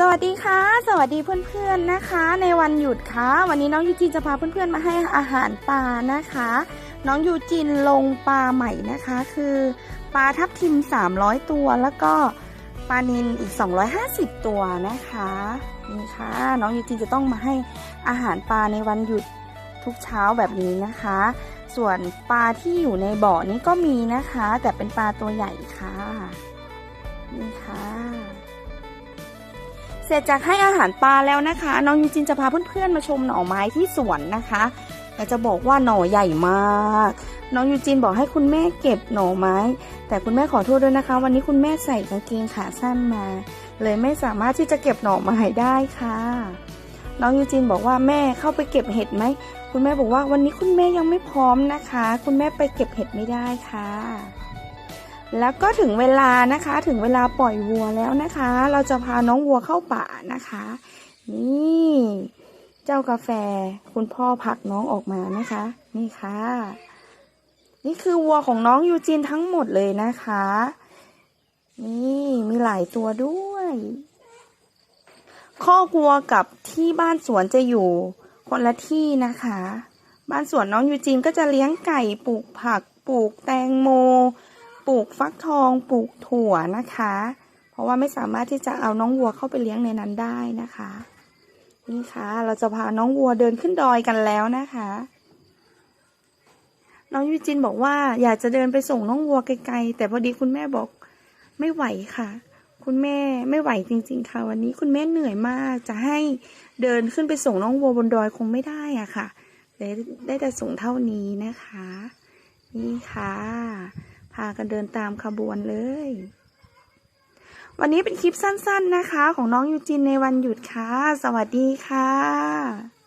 สวัสดีค่ะ สวัสดีเพื่อนๆนะคะ ในวันหยุดค่ะ วันนี้น้องยูจินจะพาเพื่อนๆมาให้อาหารปลานะคะ น้องยูจินลงปลาใหม่นะคะ คือปลาทับทิม 300 ตัวแล้วก็ปลานิลอีก 250 ตัวนะคะนี่ค่ะ น้องยูจินจะต้องมาให้อาหารปลาในวันหยุดทุกเช้าแบบนี้นะคะ ส่วนปลาที่อยู่ในบ่อนี้ก็มีนะคะ แต่เป็นปลาตัวใหญ่ค่ะนี่ค่ะ เสร็จจากให้อาหารปลาแล้วนะคะ น้องยูจินจะพาเพื่อนๆมาชมหน่อไม้ที่สวนนะคะแต่จะบอกว่าหน่อใหญ่มาก น้องยูจินบอกให้คุณแม่เก็บหน่อไม้ แต่คุณแม่ขอโทษด้วยนะคะ วันนี้คุณแม่ใส่กางเกงขาสั้นมา เลยไม่สามารถที่จะเก็บหน่อไม้ได้ค่ะ น้องยูจินบอกว่าแม่เข้าไปเก็บเห็ดไหมคุณแม่บอกว่าวันนี้คุณแม่ยังไม่พร้อมนะคะ คุณแม่ไปเก็บเห็ดไม่ได้ค่ะ แล้วก็ถึงเวลานะคะถึงเวลาปล่อยวัวแล้วนะคะ เราจะพาน้องวัวเข้าป่านะคะ นี่ เจ้ากาแฟคุณพ่อผักน้องออกมานะคะ นี่ค่ะ นี่คือวัวของน้องยูจินทั้งหมดเลยนะคะ นี่มีหลายตัวด้วยคอกวัวกับที่บ้านสวนจะอยู่คนละที่นะคะ บ้านสวนน้องยูจินก็จะเลี้ยงไก่ปลูกผักปลูกแตงโม ปลูกฟักทองปลูกถั่วนะคะ เพราะว่าไม่สามารถที่จะเอาน้องวัวเข้าไปเลี้ยงในนั้นได้นะคะ นี่ค่ะ เราจะพาน้องวัวเดินขึ้นดอยกันแล้วนะคะ น้องยูจินบอกว่าอยากจะเดินไปส่งน้องวัวไกลๆแต่พอดีคุณแม่บอกไม่ไหวค่ะ คุณแม่ไม่ไหวจริง ๆ ค่ะ วันนี้คุณแม่เหนื่อยมากจะให้เดินขึ้นไปส่งน้องวัวบนดอยคงไม่ได้อะค่ะได้ได้แต่ส่งเท่านี้นะคะ นี่ค่ะากันเดินตามขบวนเลย วันนี้เป็นคลิปสั้นๆนะคะ ของน้องยูจินในวันหยุดค่ะ สวัสดีค่ะ